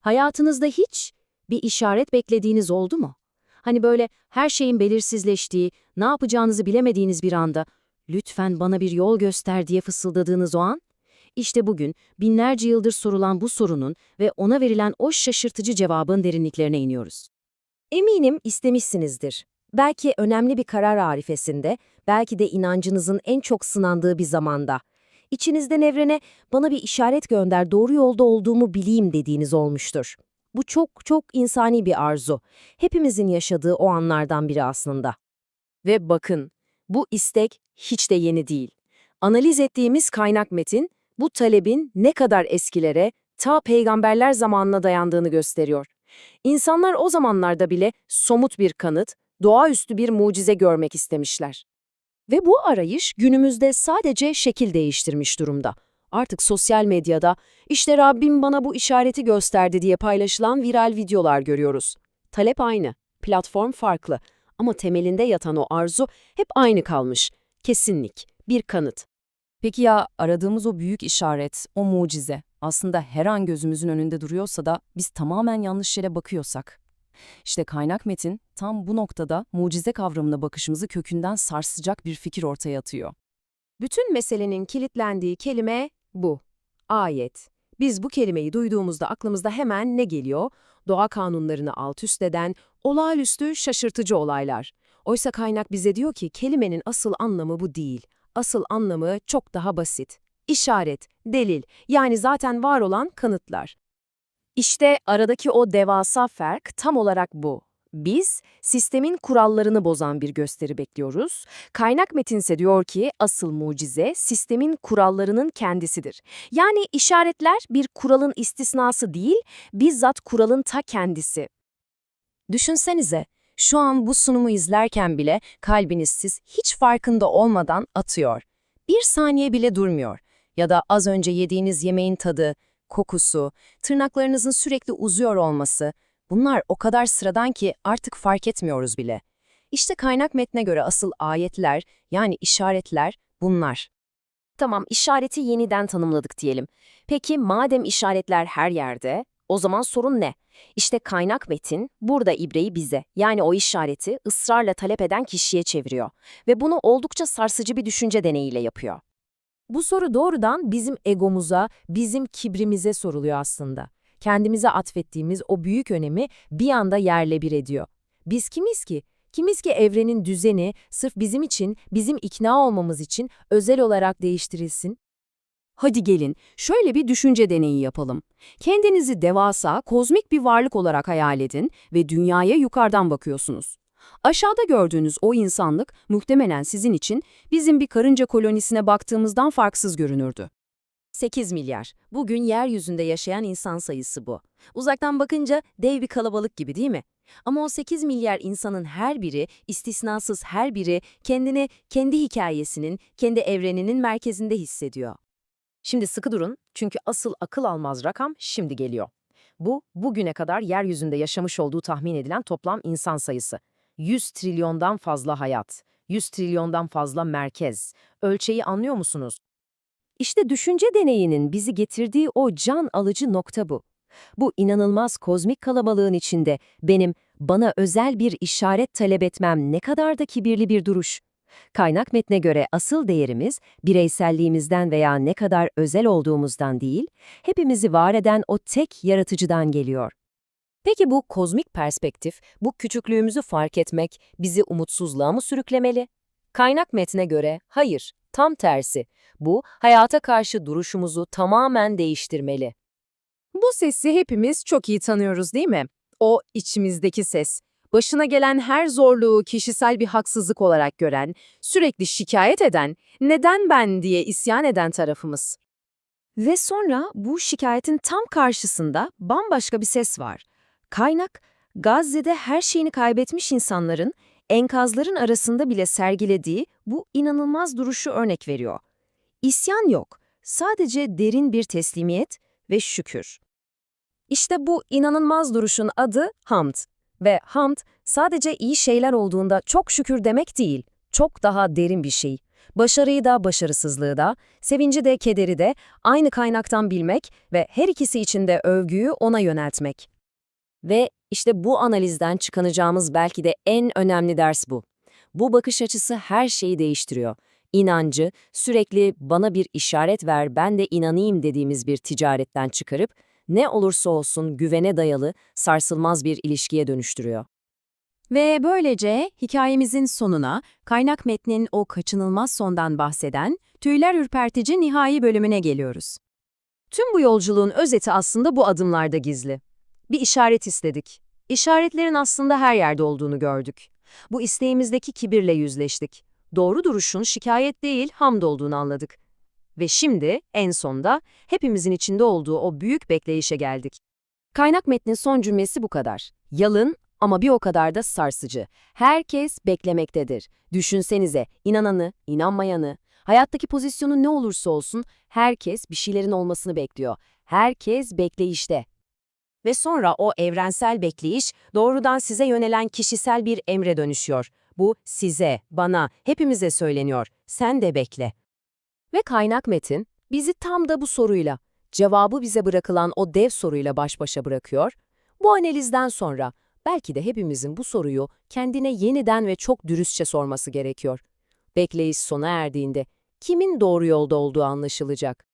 Hayatınızda hiç bir işaret beklediğiniz oldu mu? Hani böyle her şeyin belirsizleştiği, ne yapacağınızı bilemediğiniz bir anda lütfen bana bir yol göster diye fısıldadığınız o an? İşte bugün binlerce yıldır sorulan bu sorunun ve ona verilen o şaşırtıcı cevabın derinliklerine iniyoruz. Eminim istemişsinizdir. Belki önemli bir karar arifesinde, belki de inancınızın en çok sınandığı bir zamanda. İçinizden evrene bana bir işaret gönder doğru yolda olduğumu bileyim dediğiniz olmuştur. Bu çok çok insani bir arzu. Hepimizin yaşadığı o anlardan biri aslında. Ve bakın, bu istek hiç de yeni değil. Analiz ettiğimiz kaynak metin, bu talebin ne kadar eskilere, ta peygamberler zamanına dayandığını gösteriyor. İnsanlar o zamanlarda bile somut bir kanıt, doğaüstü bir mucize görmek istemişler. Ve bu arayış günümüzde sadece şekil değiştirmiş durumda. Artık sosyal medyada işte Rabbim bana bu işareti gösterdi diye paylaşılan viral videolar görüyoruz. Talep aynı, platform farklı ama temelinde yatan o arzu hep aynı kalmış. Kesinlik, bir kanıt. Peki ya aradığımız o büyük işaret, o mucize aslında her an gözümüzün önünde duruyorsa da biz tamamen yanlış yere bakıyorsak? İşte kaynak metin tam bu noktada mucize kavramına bakışımızı kökünden sarsacak bir fikir ortaya atıyor. Bütün meselenin kilitlendiği kelime bu. Ayet. Biz bu kelimeyi duyduğumuzda aklımızda hemen ne geliyor? Doğa kanunlarını alt üst eden, olağanüstü, şaşırtıcı olaylar. Oysa kaynak bize diyor ki kelimenin asıl anlamı bu değil. Asıl anlamı çok daha basit. İşaret, delil, yani zaten var olan kanıtlar. İşte aradaki o devasa fark tam olarak bu. Biz, sistemin kurallarını bozan bir gösteri bekliyoruz. Kaynak metinse diyor ki asıl mucize sistemin kurallarının kendisidir. Yani işaretler bir kuralın istisnası değil, bizzat kuralın ta kendisi. Düşünsenize, şu an bu sunumu izlerken bile kalbiniz siz hiç farkında olmadan atıyor. Bir saniye bile durmuyor. Ya da az önce yediğiniz yemeğin tadı, kokusu, tırnaklarınızın sürekli uzuyor olması, bunlar o kadar sıradan ki artık fark etmiyoruz bile. İşte kaynak metne göre asıl ayetler, yani işaretler bunlar. Tamam, işareti yeniden tanımladık diyelim. Peki madem işaretler her yerde, o zaman sorun ne? İşte kaynak metin burada ibreyi bize, yani o işareti ısrarla talep eden kişiye çeviriyor. Ve bunu oldukça sarsıcı bir düşünce deneyiyle yapıyor. Bu soru doğrudan bizim egomuza, bizim kibrimize soruluyor aslında. Kendimize atfettiğimiz o büyük önemi bir anda yerle bir ediyor. Biz kimiz ki? Kimiz ki evrenin düzeni sırf bizim için, bizim ikna olmamız için özel olarak değiştirilsin? Hadi gelin, şöyle bir düşünce deneyi yapalım. Kendinizi devasa, kozmik bir varlık olarak hayal edin ve dünyaya yukarıdan bakıyorsunuz. Aşağıda gördüğünüz o insanlık muhtemelen sizin için bizim bir karınca kolonisine baktığımızdan farksız görünürdü. 8 milyar. Bugün yeryüzünde yaşayan insan sayısı bu. Uzaktan bakınca dev bir kalabalık gibi değil mi? Ama o 8 milyar insanın her biri, istisnasız her biri kendini kendi hikayesinin, kendi evreninin merkezinde hissediyor. Şimdi sıkı durun çünkü asıl akıl almaz rakam şimdi geliyor. Bu, bugüne kadar yeryüzünde yaşamış olduğu tahmin edilen toplam insan sayısı. 100 trilyondan fazla hayat, 100 trilyondan fazla merkez. Ölçeği anlıyor musunuz? İşte düşünce deneyinin bizi getirdiği o can alıcı nokta bu. Bu inanılmaz kozmik kalabalığın içinde benim bana özel bir işaret talep etmem ne kadar da kibirli bir duruş. Kaynak metne göre asıl değerimiz bireyselliğimizden veya ne kadar özel olduğumuzdan değil, hepimizi var eden o tek yaratıcıdan geliyor. Peki bu kozmik perspektif, bu küçüklüğümüzü fark etmek bizi umutsuzluğa mı sürüklemeli? Kaynak metne göre hayır, tam tersi. Bu hayata karşı duruşumuzu tamamen değiştirmeli. Bu sesi hepimiz çok iyi tanıyoruz değil mi? O içimizdeki ses. Başına gelen her zorluğu kişisel bir haksızlık olarak gören, sürekli şikayet eden, neden ben diye isyan eden tarafımız. Ve sonra bu şikayetin tam karşısında bambaşka bir ses var. Kaynak, Gazze'de her şeyini kaybetmiş insanların enkazların arasında bile sergilediği bu inanılmaz duruşu örnek veriyor. İsyan yok, sadece derin bir teslimiyet ve şükür. İşte bu inanılmaz duruşun adı hamd. Ve hamd sadece iyi şeyler olduğunda çok şükür demek değil, çok daha derin bir şey. Başarıyı da, başarısızlığı da, sevinci de, kederi de aynı kaynaktan bilmek ve her ikisi için de övgüyü ona yöneltmek. Ve işte bu analizden çıkanacağımız belki de en önemli ders bu. Bu bakış açısı her şeyi değiştiriyor. İnancı, sürekli bana bir işaret ver ben de inanayım dediğimiz bir ticaretten çıkarıp, ne olursa olsun güvene dayalı, sarsılmaz bir ilişkiye dönüştürüyor. Ve böylece hikayemizin sonuna, kaynak metnin o kaçınılmaz sondan bahseden, tüyler ürpertici nihai bölümüne geliyoruz. Tüm bu yolculuğun özeti aslında bu adımlarda gizli. Bir işaret istedik. İşaretlerin aslında her yerde olduğunu gördük. Bu isteğimizdeki kibirle yüzleştik. Doğru duruşun şikayet değil, hamd olduğunu anladık. Ve şimdi, en sonda, hepimizin içinde olduğu o büyük bekleyişe geldik. Kaynak metnin son cümlesi bu kadar. Yalın ama bir o kadar da sarsıcı. Herkes beklemektedir. Düşünsenize, inananı, inanmayanı, hayattaki pozisyonu ne olursa olsun herkes bir şeylerin olmasını bekliyor. Herkes bekleyişte. Ve sonra o evrensel bekleyiş doğrudan size yönelen kişisel bir emre dönüşüyor. Bu size, bana, hepimize söyleniyor. Sen de bekle. Ve kaynak metin bizi tam da bu soruyla, cevabı bize bırakılan o dev soruyla baş başa bırakıyor. Bu analizden sonra belki de hepimizin bu soruyu kendine yeniden ve çok dürüstçe sorması gerekiyor. Bekleyiş sona erdiğinde kimin doğru yolda olduğu anlaşılacak.